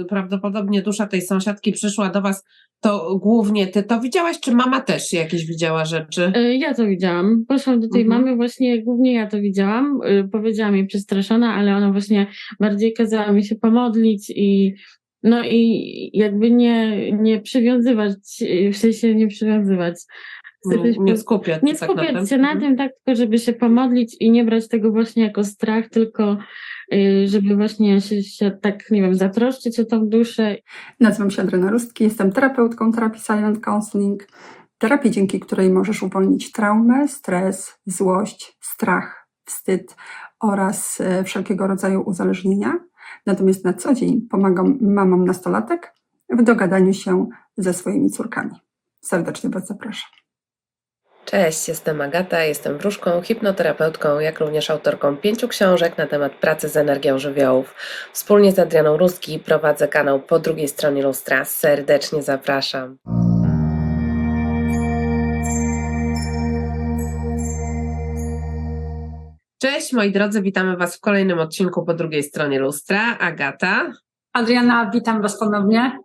y, prawdopodobnie dusza tej sąsiadki przyszła do was, to głównie ty to widziałaś, czy mama też jakieś widziała rzeczy? E, Ja to widziałam. Poszłam do tej Mhm. mamy, właśnie głównie ja to widziałam. E, Powiedziała mi przestraszona, ale ona właśnie bardziej kazała mi się pomodlić i no i jakby nie, nie przywiązywać, w sensie nie przywiązywać. Nie, nie skupiać nie się tak na skupiać tym? się na tym, tak, tylko żeby się pomodlić i nie brać tego właśnie jako strach, tylko y, żeby właśnie się, się tak, nie wiem, zatroszczyć o tą duszę. Nazywam się Adriana Rustki, jestem terapeutką terapii Silent Counseling, terapii, dzięki której możesz uwolnić traumę, stres, złość, strach, wstyd oraz e, wszelkiego rodzaju uzależnienia. Natomiast na co dzień pomagam mamom nastolatek w dogadaniu się ze swoimi córkami. Serdecznie Was zapraszam. Cześć, jestem Agata, jestem wróżką, hipnoterapeutką, jak również autorką pięciu książek na temat pracy z energią żywiołów. Wspólnie z Adrianą Ruski prowadzę kanał po drugiej stronie lustra. Serdecznie zapraszam. Cześć moi drodzy, witamy was w kolejnym odcinku po drugiej stronie lustra. Agata Adriana, witam Was ponownie.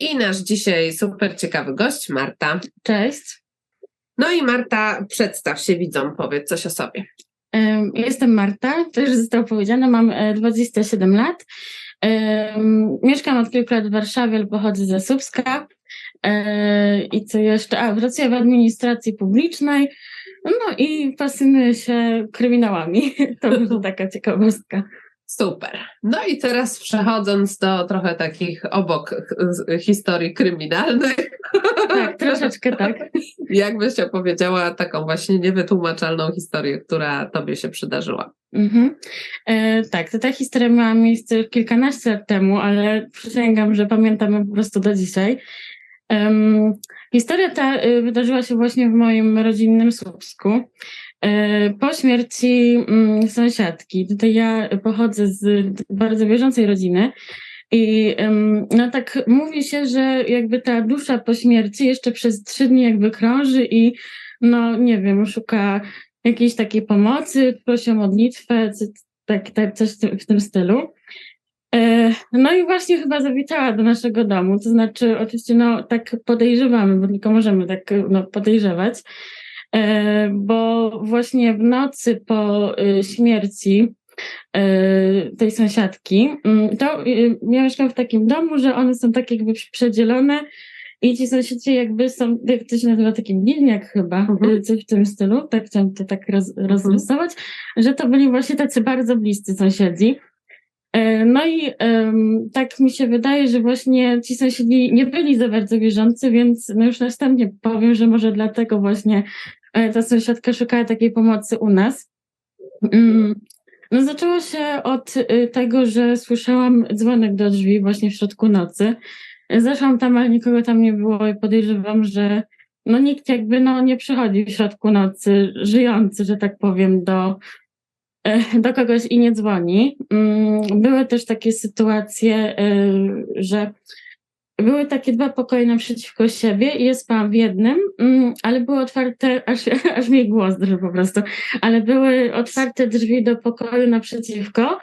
i nasz dzisiaj super ciekawy gość, Marta. Cześć. No i Marta, przedstaw się widzom, powiedz coś o sobie. Em, Jestem Marta, to już zostało powiedziane, mam e, 27 lat. Em, Mieszkam od kilku lat w Warszawie, ale pochodzę ze Słupska. E, I co jeszcze? A, pracuję w administracji publicznej. No i fascynuję się kryminałami. To może taka ciekawostka. Super. No i teraz przechodząc do trochę takich obok historii kryminalnych, Tak, troszeczkę tak. jakbyś opowiedziała taką właśnie niewytłumaczalną historię, która tobie się przydarzyła. Mhm. E, tak, to ta historia miała miejsce kilkanaście lat temu, ale przysięgam, że pamiętam ją po prostu do dzisiaj. Historia ta y, wydarzyła się właśnie w moim rodzinnym Słupsku. E, po śmierci mm, sąsiadki. Tutaj ja pochodzę z bardzo wierzącej rodziny. I no tak mówi się, że jakby ta dusza po śmierci jeszcze przez trzy dni jakby krąży i no nie wiem, szuka jakiejś takiej pomocy, prosi o modlitwę, tak, tak, coś w tym- stylu. E, No i właśnie chyba zawitała do naszego domu, to znaczy oczywiście no tak podejrzewamy, bo tylko możemy tak no, podejrzewać, bo właśnie w nocy po y, śmierci y, tej sąsiadki, mm, to y, ja mieszkam w takim domu, że one są tak jakby przedzielone i ci sąsiedzi jakby są, jak to się nazywa, taki bliźniak chyba, Mhm. y, coś w tym stylu, tak chciałam to tak roz, rozrysować, że to byli właśnie tacy bardzo bliscy sąsiedzi. E, No i em, tak mi się wydaje, że właśnie ci sąsiedzi nie byli za bardzo wierzący, więc no już następnie powiem, że może dlatego właśnie e, ta sąsiadka szukała takiej pomocy u nas. Mm, No zaczęło się od y, tego, że słyszałam dzwonek do drzwi właśnie w środku nocy. Zeszłam tam, ale nikogo tam nie było i podejrzewam, że no nikt jakby no nie przychodzi w środku nocy żyjący, że tak powiem, do, e, do kogoś i nie dzwoni. Mm, Były też takie sytuacje, e, że były takie dwa pokoje naprzeciwko siebie i ja spałam w jednym, mm, ale były otwarte, aż, aż mi głos drży po prostu, ale były otwarte drzwi do pokoju naprzeciwko,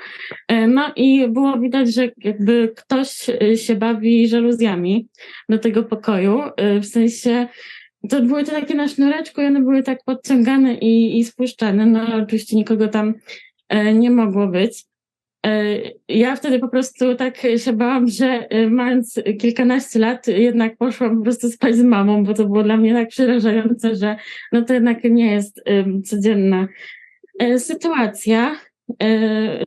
e, no i było widać, że jakby ktoś e, się bawi żaluzjami do tego pokoju, e, w sensie to były to takie na sznureczku i one były tak podciągane i, i spuszczane, no ale oczywiście nikogo tam nie mogło być. E, Ja wtedy po prostu tak się bałam, że e, mając kilkanaście lat, jednak poszłam po prostu spać z mamą, bo to było dla mnie tak przerażające, że no to jednak nie jest codzienna e, sytuacja.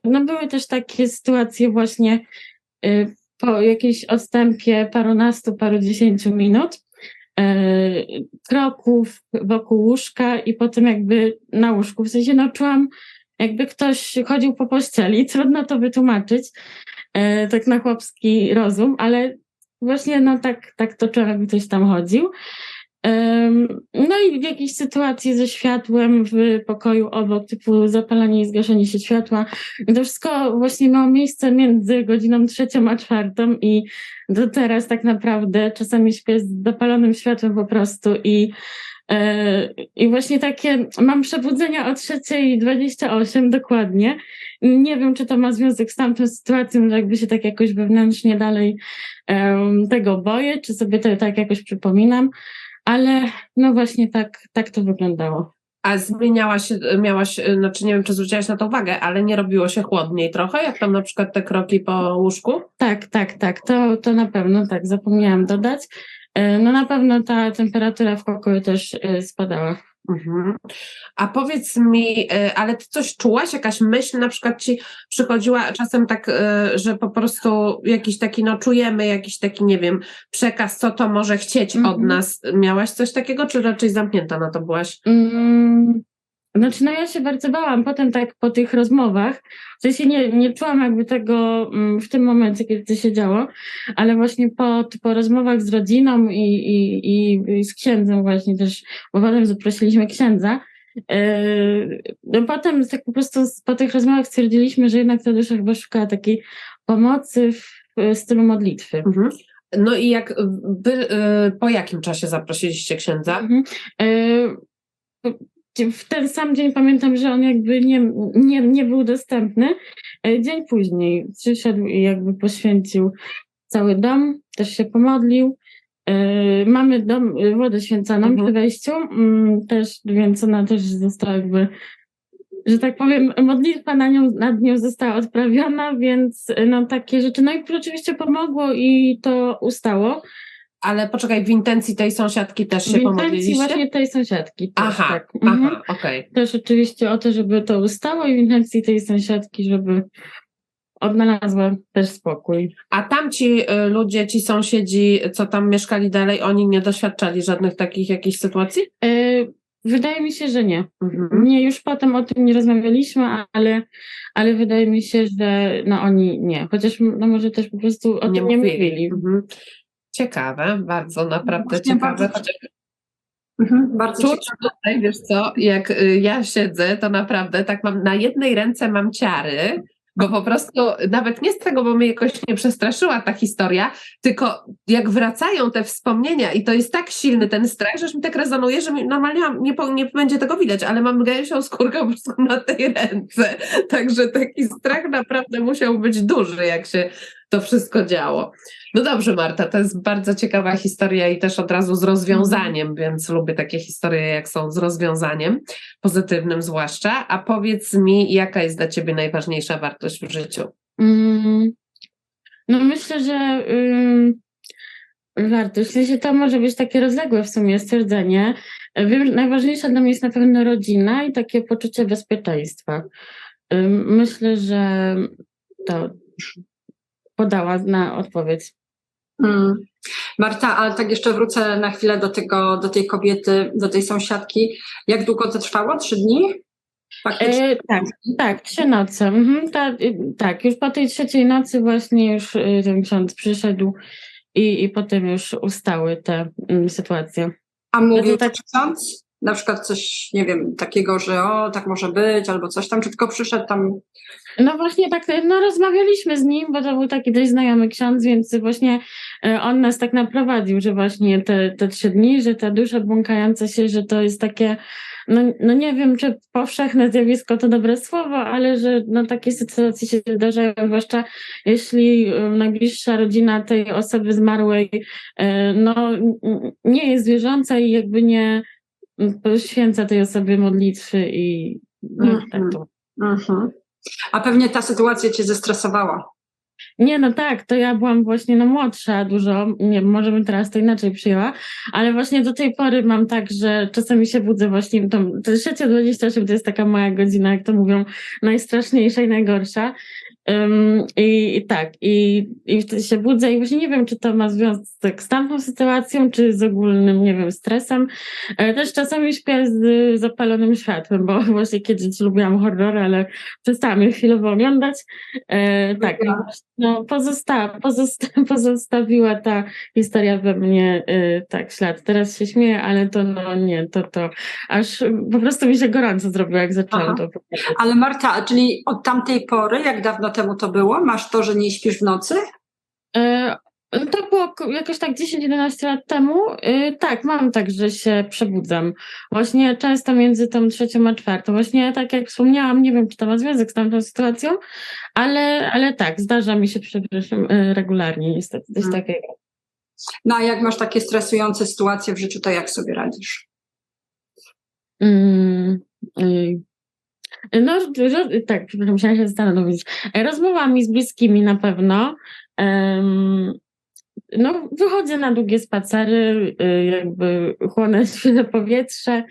No były też takie sytuacje właśnie po jakiejś odstępie parunastu, paru dziesięciu minut, kroków wokół łóżka i potem jakby na łóżku. W sensie no czułam jakby ktoś chodził po pościeli, trudno to wytłumaczyć, e, tak na chłopski rozum, ale właśnie no tak, tak to jakby ktoś tam chodził. No i w jakiejś sytuacji ze światłem w pokoju obok, typu zapalanie i zgaszenie się światła. To wszystko właśnie miało miejsce między godziną trzecią a czwartą i do teraz tak naprawdę czasami śpię z zapalonym światłem po prostu i E, I właśnie takie, mam przebudzenia o 3.28 dokładnie. Nie wiem, czy to ma związek z tamtą sytuacją, że jakby się tak jakoś wewnętrznie dalej em, tego boję, czy sobie to tak jakoś przypominam, ale no właśnie tak, tak to wyglądało. A zmieniała się, miałaś, znaczy nie wiem, czy zwróciłaś na to uwagę, ale nie robiło się chłodniej trochę, jak tam na przykład te kroki po łóżku? Tak, tak, tak, to, to na pewno, tak, zapomniałam dodać. E, No na pewno ta temperatura w pokoju też e, spadała. Mhm. A powiedz mi, y, ale ty coś czułaś? Jakaś myśl na przykład ci przychodziła czasem tak, y, że po prostu jakiś taki, no czujemy jakiś taki, nie wiem, przekaz, co to może chcieć od Mhm. nas. Miałaś coś takiego, czy raczej zamknięta na to byłaś? Mm, Znaczy, no ja się bardzo bałam potem tak po tych rozmowach. W sensie nie, nie czułam jakby tego mm, w tym momencie, kiedy to się działo, ale właśnie po, po rozmowach z rodziną i, i, i, z księdzem właśnie też, bo potem zaprosiliśmy księdza. Yy, no potem tak po prostu po tych rozmowach stwierdziliśmy, że jednak ta dusza chyba szukała takiej pomocy w, stylu modlitwy. Mhm. No i jak wy, y, po jakim czasie zaprosiliście księdza? Mhm. E, W ten sam dzień pamiętam, że on jakby nie, nie, nie był dostępny. E, Dzień później przyszedł i jakby poświęcił cały dom, też się pomodlił. E, Mamy dom, wodę święconą Mhm. przy wejściu, mm, też, więc ona też została jakby, że tak powiem, modlitwa na nią, nad nią została odprawiona, więc no takie rzeczy. No i oczywiście pomogło i to ustało. Ale poczekaj, w intencji tej sąsiadki też się W intencji pomodliliście? właśnie tej sąsiadki. Też, Aha, tak. Mhm. aha, okej. Też oczywiście o to, żeby to ustało i w intencji tej sąsiadki, żeby odnalazła też spokój. A tamci y, ludzie, ci sąsiedzi, co tam mieszkali dalej, oni nie doświadczali żadnych takich jakichś sytuacji? E, wydaje mi się, że nie. Mhm. Nie, już potem o tym nie rozmawialiśmy, ale, ale wydaje mi się, że no oni nie. Chociaż no może też po prostu o tym nie mówili. Mhm. Ciekawe, bardzo, naprawdę Właśnie ciekawe. bardzo Mhm, bardzo Czuć tutaj, wiesz co, jak y, ja siedzę, to naprawdę tak mam, na jednej ręce mam ciary, bo po prostu nawet nie z tego, bo mnie jakoś nie przestraszyła ta historia, tylko jak wracają te wspomnienia i to jest tak silny ten strach, że mi tak rezonuje, że normalnie nie, nie będzie tego widać, ale mam gęsią skórkę po prostu na tej ręce. Także taki strach naprawdę musiał być duży, jak się to wszystko działo. No dobrze, Marta, to jest bardzo ciekawa historia i też od razu z rozwiązaniem, więc lubię takie historie, jak są z rozwiązaniem, pozytywnym zwłaszcza. A powiedz mi, jaka jest dla Ciebie najważniejsza wartość w życiu? Mm, no myślę, że ym, wartość, w sensie to może być takie rozległe w sumie stwierdzenie. Wiem, najważniejsza dla mnie jest na pewno rodzina i takie poczucie bezpieczeństwa. Ym, myślę, że to podała na odpowiedź. Mm. Marta, ale tak jeszcze wrócę na chwilę do tego, do tej kobiety, do tej sąsiadki. Jak długo to trwało? Trzy dni? E, tak, tak, trzy noce. Mhm, ta, y, tak, już po tej trzeciej nocy właśnie już y, ten ksiądz przyszedł i, i potem już ustały te mm, sytuacje. A mówił tak ksiądz? Na przykład coś, nie wiem, takiego, że o, tak może być, albo coś tam, czy tylko przyszedł tam. No właśnie tak, no rozmawialiśmy z nim, bo to był taki dość znajomy ksiądz, więc właśnie e, on nas tak naprowadził, że właśnie te, te trzy dni, że ta dusza błąkająca się, że to jest takie, no, no nie wiem, czy powszechne zjawisko to dobre słowo, ale że no takie sytuacje się zdarzają, zwłaszcza jeśli e, najbliższa rodzina tej osoby zmarłej e, no nie jest wierząca i jakby nie poświęca tej osobie modlitwy i no, tak to Mhm. A pewnie ta sytuacja cię zestresowała. Nie, no tak, to ja byłam właśnie no młodsza dużo, nie może bym teraz to inaczej przyjęła, ale właśnie do tej pory mam tak, że czasami się budzę właśnie, to, to 6.28 to jest taka moja godzina, jak to mówią, najstraszniejsza i najgorsza. Ym, i, I tak, i, i wtedy się budzę i właśnie nie wiem, czy to ma związek z tamtą sytuacją, czy z ogólnym, nie wiem, stresem. E, Też czasami śpię z zapalonym światłem, bo właśnie kiedyś lubiłam horrory, ale przestałam je chwilowo oglądać. E, tak, no, pozosta pozosta pozostawiła ta historia we mnie y, tak ślad. Teraz się śmieję, ale to no nie, to to aż po prostu mi się gorąco zrobiło, jak zaczęłam Aha. to opowiadać. Ale Marta, czyli od tamtej pory, jak dawno temu to było, masz to, że nie śpisz w nocy? E, To było ko- jakoś tak 10-11 lat temu. Yy, tak, mam tak, że się przebudzam. Właśnie często między tą trzecią a czwartą. Właśnie tak jak wspomniałam, nie wiem, czy to ma związek z tamtą sytuacją, ale, ale tak, zdarza mi się, przepraszam, yy, regularnie niestety coś Mhm. takiego. No a jak masz takie stresujące sytuacje w życiu, to jak sobie radzisz? Mm. No, tak, przepraszam, musiałam się zastanowić. Rozmowami z bliskimi na pewno. No, wychodzę na długie spacery, y, jakby chłonę świeże powietrze.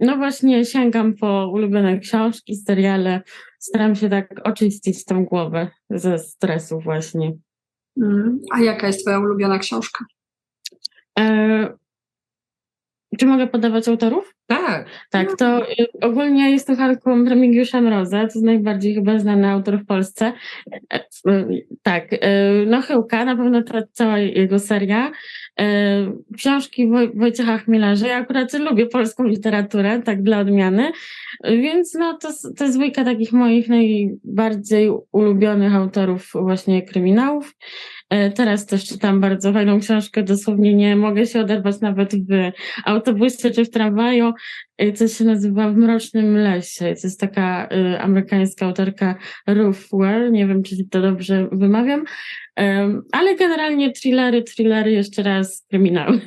No właśnie sięgam po ulubione książki, seriale. Staram się tak oczyścić tą głowę ze stresu właśnie. Mm. A jaka jest twoja ulubiona książka? E, czy mogę podawać autorów? Tak. Tak, to y, ogólnie jestem fanką Remigiusza Mroza, to jest najbardziej chyba znany autor w Polsce. E, y, Tak, y, no Chyłka, na pewno ta cała jego seria. Y, Książki Woj- Wojciecha Chmielarza, ja akurat lubię polską literaturę, tak dla odmiany, więc no to, to jest dwójka takich moich najbardziej ulubionych autorów właśnie kryminałów. E, Teraz też czytam bardzo fajną książkę, dosłownie nie mogę się oderwać nawet w autobusie czy w tramwaju, y, co się nazywa W mrocznym lesie. To jest taka y, amerykańska autorka Ruth Ware, nie wiem, czy to dobrze wymawiam, ale generalnie thrillery, thrillery, jeszcze raz kryminały.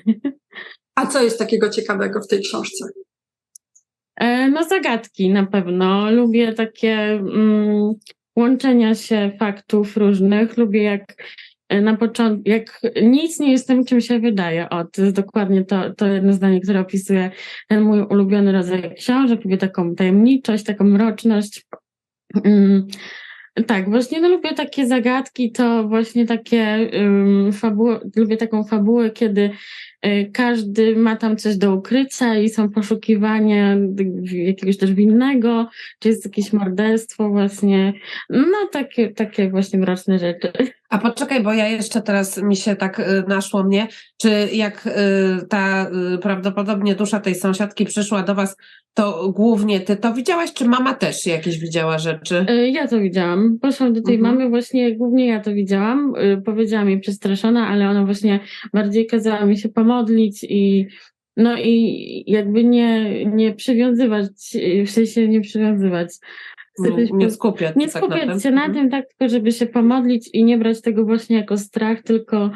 A co jest takiego ciekawego w tej książce? E, No zagadki na pewno. Lubię takie mm, łączenia się faktów różnych. Lubię jak na początku, jak nic nie jest tym, czym się wydaje. O, to jest dokładnie to, to jedno zdanie, które opisuje ten mój ulubiony rodzaj książek. Lubię taką tajemniczość, taką mroczność. Mm, tak, właśnie no, lubię takie zagadki, to właśnie takie um, fabuły, lubię taką fabułę, kiedy y, każdy ma tam coś do ukrycia i są poszukiwania jakiegoś też winnego, czy jest jakieś morderstwo właśnie, no takie, takie właśnie mroczne rzeczy. A poczekaj, bo ja jeszcze teraz mi się tak y, naszło mnie, czy jak y, ta y, prawdopodobnie dusza tej sąsiadki przyszła do was, to głównie ty to widziałaś, czy mama też jakieś widziała rzeczy? Ja to widziałam. Poszłam do tej Mhm. mamy, właśnie głównie ja to widziałam. Powiedziała mi przestraszona, ale ona właśnie bardziej kazała mi się pomodlić i no i jakby nie, nie przywiązywać, w sensie nie przywiązywać. Nie, Chcę nie skupiać nie się tak na skupiać tym. się na tym, tak, tylko żeby się pomodlić i nie brać tego właśnie jako strach, tylko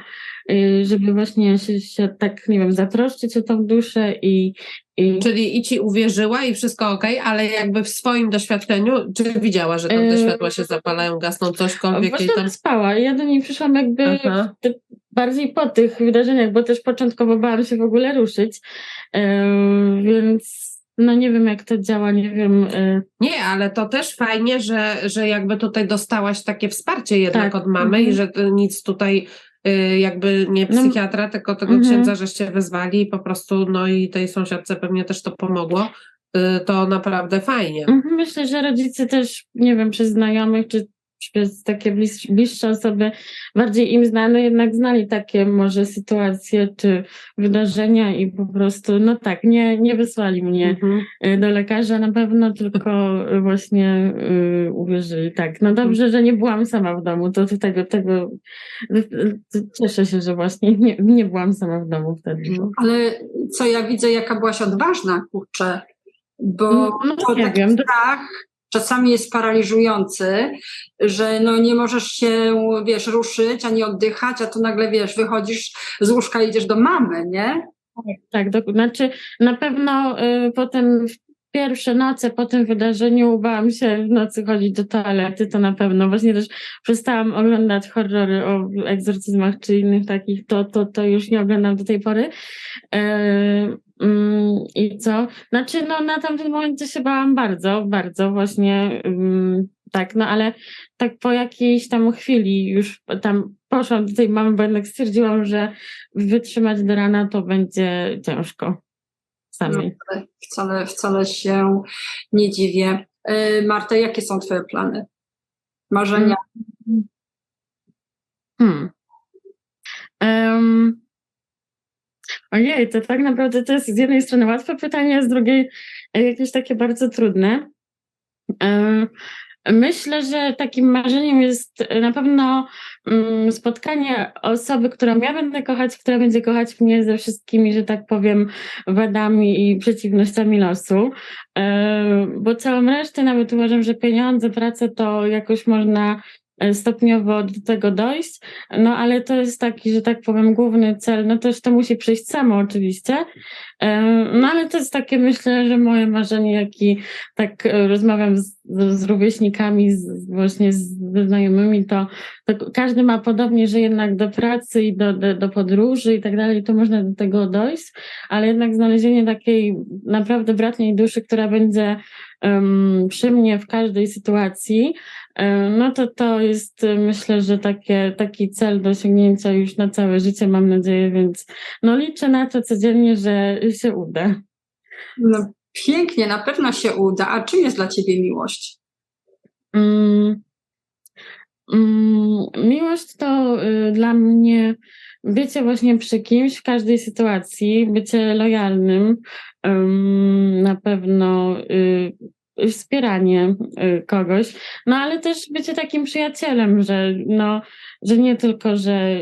y, żeby właśnie się, się tak, nie wiem, zatroszczyć o tą duszę i, i Czyli i ci uwierzyła i wszystko okej, ale jakby w swoim doświadczeniu, czy widziała, że tam te Yy, światła się zapalają, gasną, cośkolwiek właśnie tam... spała. Ja do niej przyszłam jakby Aha. bardziej po tych wydarzeniach, bo też początkowo bałam się w ogóle ruszyć, Em, więc no nie wiem jak to działa, nie wiem. e, Nie, ale to też fajnie, że, że jakby tutaj dostałaś takie wsparcie jednak Tak, od mamy mhm. i że to nic tutaj y, jakby nie No, psychiatra, tylko tego mhm. księdza, żeście wezwali i po prostu, no i tej sąsiadce pewnie też to pomogło. Y, to naprawdę fajnie. Mhm, Myślę, że rodzice też, nie wiem, przez znajomych czy czy przez takie bliż, bliższe osoby, bardziej im znane, jednak znali takie może sytuacje czy wydarzenia i po prostu, no tak, nie, nie wysłali mnie Mhm. y, do lekarza na pewno, tylko właśnie y, uwierzyli. Tak, no dobrze, że nie byłam sama w domu, to, to tego, tego y, cieszę się, że właśnie nie, nie byłam sama w domu wtedy. Ale co ja widzę, jaka byłaś odważna, kurczę, bo No, to nie taki wiem. strach czasami jest paraliżujący, że no nie możesz się, wiesz, ruszyć, ani oddychać, a tu nagle, wiesz, wychodzisz z łóżka i idziesz do mamy, nie? Tak, do, znaczy na pewno y, potem pierwsze noce po tym wydarzeniu bałam się w nocy chodzić do toalety, to na pewno. Właśnie też przestałam oglądać horrory o egzorcyzmach czy innych takich, to, to, to już nie oglądam do tej pory. E, mm, I co? Znaczy, no na tamtym momencie się bałam bardzo, bardzo właśnie, ym, tak, no ale tak po jakiejś tam chwili już tam poszłam do tej mamy, bo jednak stwierdziłam, że wytrzymać do rana to będzie ciężko samej. No, wcale, wcale się nie dziwię. Yy, Marta, jakie są twoje plany? Marzenia? Hmm. Um, ojej, to tak naprawdę to jest z jednej strony łatwe pytanie, a z drugiej e, jakieś takie bardzo trudne. E, Myślę, że takim marzeniem jest na pewno mm, spotkanie osoby, którą ja będę kochać, która będzie kochać mnie ze wszystkimi, że tak powiem, wadami i przeciwnościami losu. E, bo całą resztę nawet uważam, że pieniądze, pracę to jakoś można stopniowo do tego dojść, no ale to jest taki, że tak powiem, główny cel, no też to musi przyjść samo oczywiście, e, no ale to jest takie, myślę, że moje marzenie, jak i tak rozmawiam z, z rówieśnikami, z, właśnie z znajomymi, to, to każdy ma podobnie, że jednak do pracy i do, do, do podróży i tak dalej, to można do tego dojść, ale jednak znalezienie takiej naprawdę bratniej duszy, która będzie przy mnie w każdej sytuacji, no to to jest myślę, że takie, taki cel do osiągnięcia już na całe życie, mam nadzieję, więc no liczę na to codziennie, że się uda. No, pięknie, na pewno się uda. A czym jest dla ciebie miłość? Mm, mm, miłość to y, dla mnie bycie właśnie przy kimś w każdej sytuacji, bycie lojalnym, na pewno y, wspieranie y, kogoś, no ale też bycie takim przyjacielem, że no, że nie tylko, że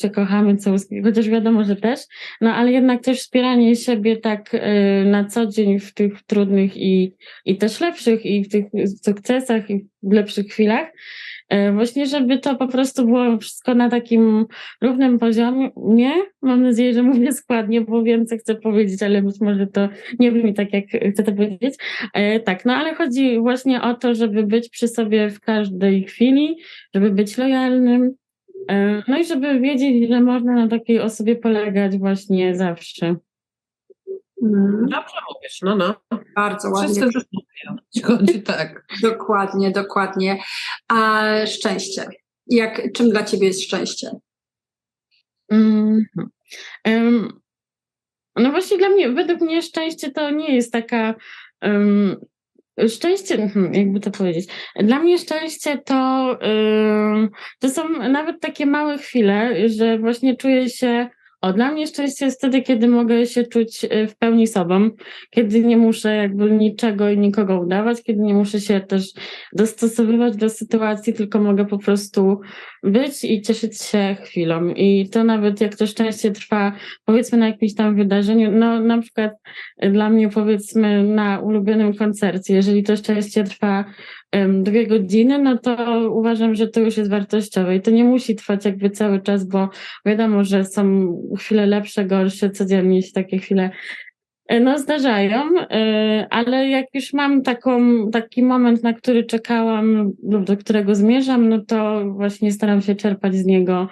się kochamy, co, chociaż wiadomo, że też, no ale jednak też wspieranie siebie tak y, na co dzień w tych trudnych i, i też lepszych i w tych sukcesach i w lepszych chwilach, właśnie, żeby to po prostu było wszystko na takim równym poziomie. Nie, mam nadzieję, że mówię składnie, bo wiem, co chcę powiedzieć, ale być może to nie brzmi tak, jak chcę to powiedzieć. E, tak, no ale chodzi właśnie o to, żeby być przy sobie w każdej chwili, żeby być lojalnym, e, no i żeby wiedzieć, że można na takiej osobie polegać właśnie zawsze. Mm. Dobrze mówisz, no no. Bardzo ładnie. Wszyscy chodzi tak. Dokładnie, dokładnie. A szczęście. Jak, czym dla ciebie jest szczęście? Mm um, no właśnie dla mnie, według mnie szczęście to nie jest taka um, Szczęście, hmm, jakby to powiedzieć. Dla mnie szczęście to, to są nawet takie małe chwile, że właśnie czuję się o, dla mnie szczęście jest wtedy, kiedy mogę się czuć e, w pełni sobą, kiedy nie muszę jakby niczego i nikogo udawać, kiedy nie muszę się też dostosowywać do sytuacji, tylko mogę po prostu być i cieszyć się chwilą. I to nawet jak to szczęście trwa, powiedzmy na jakimś tam wydarzeniu, no na przykład dla mnie powiedzmy na ulubionym koncercie, jeżeli to szczęście trwa dwie godziny, no to uważam, że to już jest wartościowe i to nie musi trwać jakby cały czas, bo wiadomo, że są chwile lepsze, gorsze, codziennie się takie chwile e, no zdarzają, e, ale jak już mam taką, taki moment, na który czekałam lub do którego zmierzam, no to właśnie staram się czerpać z niego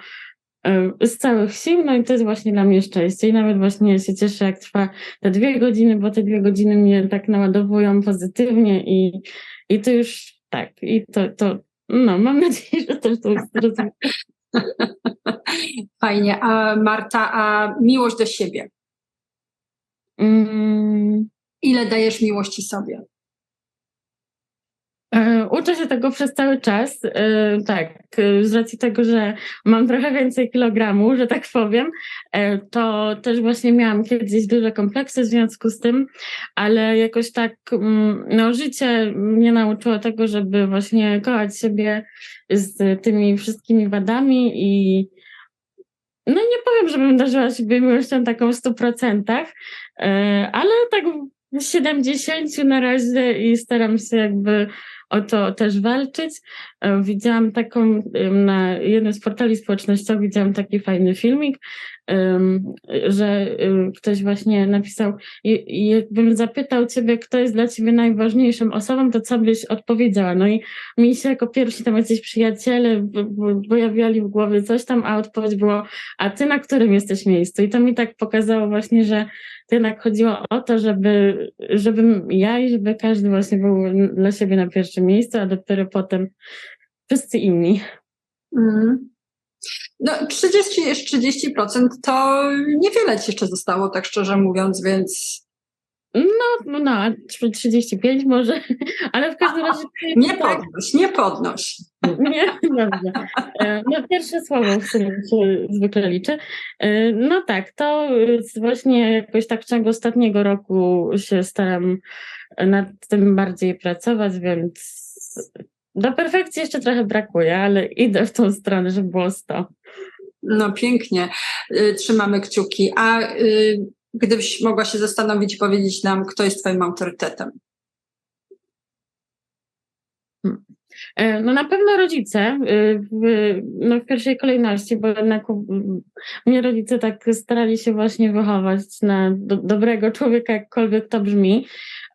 e, z całych sił, no i to jest właśnie dla mnie szczęście i nawet właśnie się cieszę, jak trwa te dwie godziny, bo te dwie godziny mnie tak naładowują pozytywnie i i to już tak, i to, to no, mam nadzieję, że też to jest zrozumiałe. Fajnie. A Marta, a miłość do siebie? Mm. Ile dajesz miłości sobie? E, uczę się tego przez cały czas, e, tak, e, z racji tego, że mam trochę więcej kilogramu, że tak powiem, to też właśnie miałam kiedyś duże kompleksy w związku z tym, ale jakoś tak, mm, no życie mnie nauczyło tego, żeby właśnie kochać siebie z tymi wszystkimi wadami i no nie powiem, żebym darzyła siebie miłością taką w stu procentach, ale tak w 70 na razie i staram się jakby o to też walczyć. E, widziałam taką, na jednym z portali społecznościowych widziałam taki fajny filmik, że ktoś właśnie napisał, jakbym zapytał ciebie, kto jest dla ciebie najważniejszą osobą, to co byś odpowiedziała? No i mi się jako pierwsi tam jacyś przyjaciele pojawiali w głowie coś tam, a odpowiedź było, a ty na którym jesteś miejscu? I to mi tak pokazało właśnie, że jednak chodziło o to, żeby, żebym ja i żeby każdy właśnie był dla siebie na pierwszym miejscu, a dopiero potem wszyscy inni. Mm. No 30, 30% to niewiele ci jeszcze zostało, tak szczerze mówiąc, więc... No, no, no 35 może, ale w każdym razie... Nie podnoś, nie podnoś. Nie, dobrze. E, no pierwsze słowo, w którym się zwykle liczy. E, no tak, to właśnie jakoś tak w ciągu ostatniego roku się staram nad tym bardziej pracować, więc do perfekcji jeszcze trochę brakuje, ale idę w tą stronę, żeby było 100. No pięknie, y, trzymamy kciuki. A y, gdybyś mogła się zastanowić i powiedzieć nam, kto jest Twoim autorytetem? E, No na pewno rodzice y, w, no w pierwszej kolejności, bo jednak mnie rodzice tak starali się właśnie wychować na do, dobrego człowieka, jakkolwiek to brzmi.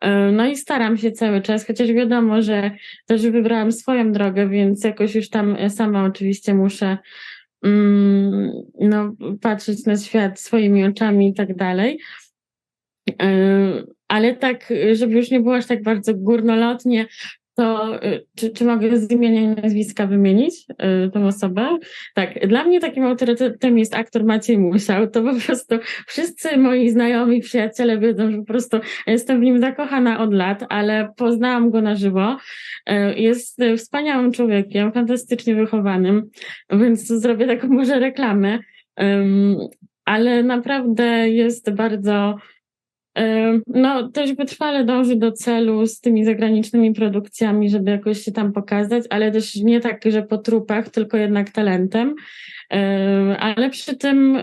E, No i staram się cały czas, chociaż wiadomo, że też wybrałam swoją drogę, więc jakoś już tam sama oczywiście muszę mm, no, patrzeć na świat swoimi oczami i tak dalej. E, Ale tak, żeby już nie było aż tak bardzo górnolotnie, to y, czy, czy mogę z imienia i nazwiska wymienić y, tą osobę? Tak, dla mnie takim autorytetem jest aktor Maciej Musiał. To po prostu wszyscy moi znajomi, przyjaciele wiedzą, że po prostu jestem w nim zakochana od lat, ale poznałam go na żywo. Y, Jest y, wspaniałym człowiekiem, fantastycznie wychowanym, więc zrobię taką może reklamę. Ym, Ale naprawdę jest bardzo No, też wytrwale dąży do celu z tymi zagranicznymi produkcjami, żeby jakoś się tam pokazać, ale też nie tak, że po trupach, tylko jednak talentem. Ale przy tym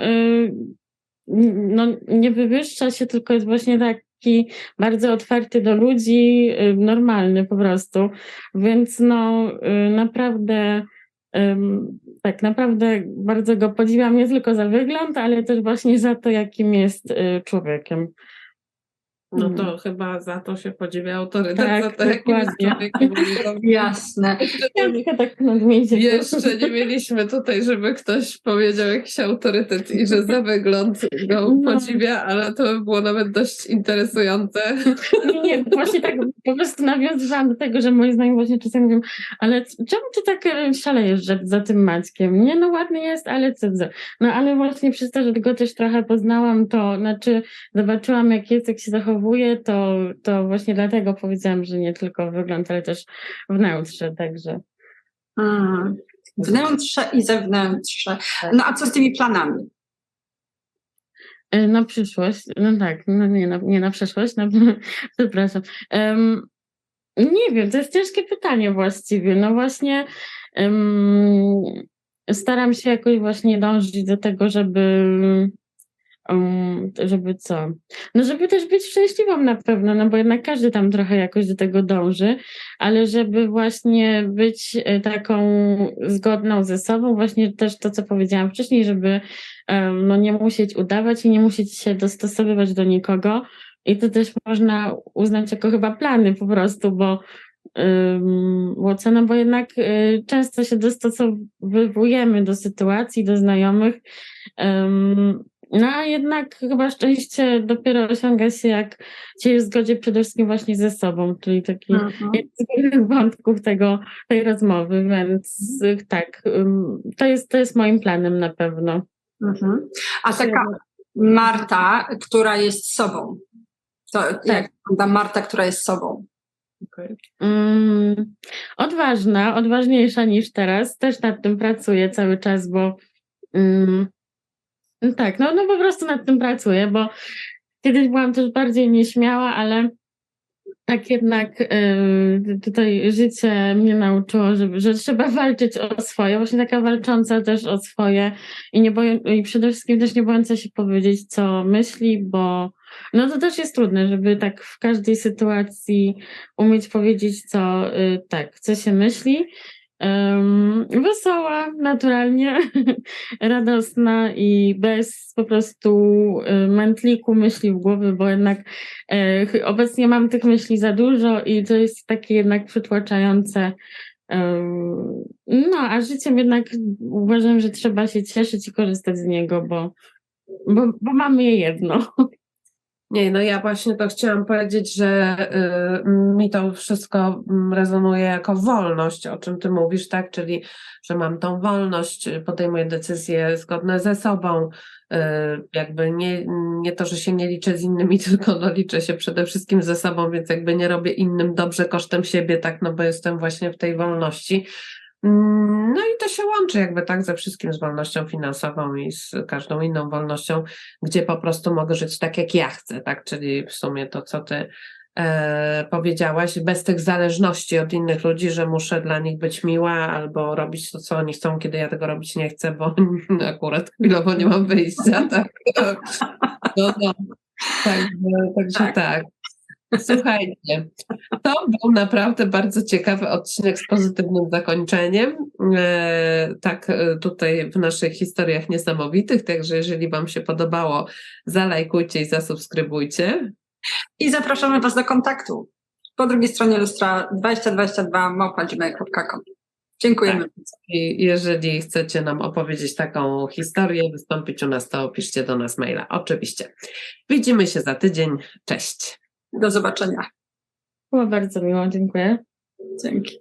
no, nie wywyższa się, tylko jest właśnie taki bardzo otwarty do ludzi, normalny po prostu. Więc no, naprawdę. Tak, naprawdę bardzo go podziwiam nie tylko za wygląd, ale też właśnie za to, jakim jest y, człowiekiem. No to chyba za to się podziwia autorytet, Tak, za to dokładnie. Jasne. Ja tak nadmienię. Jeszcze nie mieliśmy tutaj, żeby ktoś powiedział jakiś autorytet i że za wygląd go No. podziwia, ale to by było nawet dość interesujące. Nie, nie, właśnie tak po prostu nawiązywałam do tego, że moi znajomi właśnie czasem mówią, ale czemu ty tak e, szalejesz że, za tym Maćkiem? Nie, no ładny jest, ale co, co? No ale właśnie przez to, że go też trochę poznałam, to znaczy zobaczyłam jak jest, jak się zachowuje, to, to właśnie dlatego powiedziałam, że nie tylko wygląd, ale też wnętrze, także. Mm. Wnętrze i zewnętrzne. No a co z tymi planami? E, Na przyszłość, no tak, no nie, na, nie na przeszłość, na, przepraszam. Em, nie wiem, to jest ciężkie pytanie właściwie. No właśnie em, staram się jakoś właśnie dążyć do tego, żeby żeby co? No żeby też być szczęśliwą na pewno, no bo jednak każdy tam trochę jakoś do tego dąży, ale żeby właśnie być e, taką zgodną ze sobą, właśnie też to, co powiedziałam wcześniej, żeby no nie musieć udawać i nie musieć się dostosowywać do nikogo. I to też można uznać jako chyba plany po prostu, bo no bo jednak y, często się dostosowujemy do sytuacji, do znajomych. No a jednak chyba szczęście dopiero osiąga się, jak się jest w zgodzie przede wszystkim właśnie ze sobą, czyli taki Mhm. jeden z głównych wątków tego, tej rozmowy, więc y, tak, to jest, to jest moim planem na pewno. Mhm. A taka Marta, która jest sobą. To jak wygląda Marta, która jest sobą? Mm, odważna, odważniejsza niż teraz. Też nad tym pracuję cały czas, bo mm, no tak, no, no po prostu nad tym pracuję, bo kiedyś byłam też bardziej nieśmiała, ale tak jednak y, tutaj życie mnie nauczyło, że, że trzeba walczyć o swoje, właśnie taka walcząca też o swoje i, nie boję, i przede wszystkim też nie bojąca się powiedzieć, co myśli, bo no to też jest trudne, żeby tak w każdej sytuacji umieć powiedzieć, co y, tak, co się myśli. Wesoła, naturalnie, radosna i bez po prostu y, mętliku myśli w głowie, bo jednak ch- obecnie mam tych myśli za dużo i to jest takie jednak przytłaczające. No, a życiem jednak uważam, że trzeba się cieszyć i korzystać z niego, bo, bo, bo mamy je jedno. Nie, no ja właśnie to chciałam powiedzieć, że y, mi to wszystko mm, rezonuje jako wolność, o czym ty mówisz, tak? Czyli, że mam tą wolność, y, podejmuję decyzje zgodne ze sobą, y, jakby nie, nie to, że się nie liczę z innymi, tylko no liczę się przede wszystkim ze sobą, więc jakby nie robię innym dobrze kosztem siebie, tak? No bo jestem właśnie w tej wolności. Mm, No i to się łączy jakby tak ze wszystkim, z wolnością finansową i z każdą inną wolnością, gdzie po prostu mogę żyć tak, jak ja chcę, tak? Czyli w sumie to, co ty e, powiedziałaś, bez tych zależności od innych ludzi, że muszę dla nich być miła albo robić to, co oni chcą, kiedy ja tego robić nie chcę, bo akurat chwilowo nie mam wyjścia. Tak. No, no. Także, także Tak. tak. Słuchajcie, to był naprawdę bardzo ciekawy odcinek z pozytywnym zakończeniem. E, tak, e, tutaj w naszych historiach niesamowitych. Także, jeżeli Wam się podobało, zalajkujcie i zasubskrybujcie. I zapraszamy Was do kontaktu po drugiej stronie lustra 2022 małpa.gmail.com. Dziękujemy. I jeżeli chcecie nam opowiedzieć taką historię, wystąpić u nas, to piszcie do nas maila. Oczywiście. Widzimy się za tydzień. Cześć. Do zobaczenia. Było bardzo miło, dziękuję. Dzięki.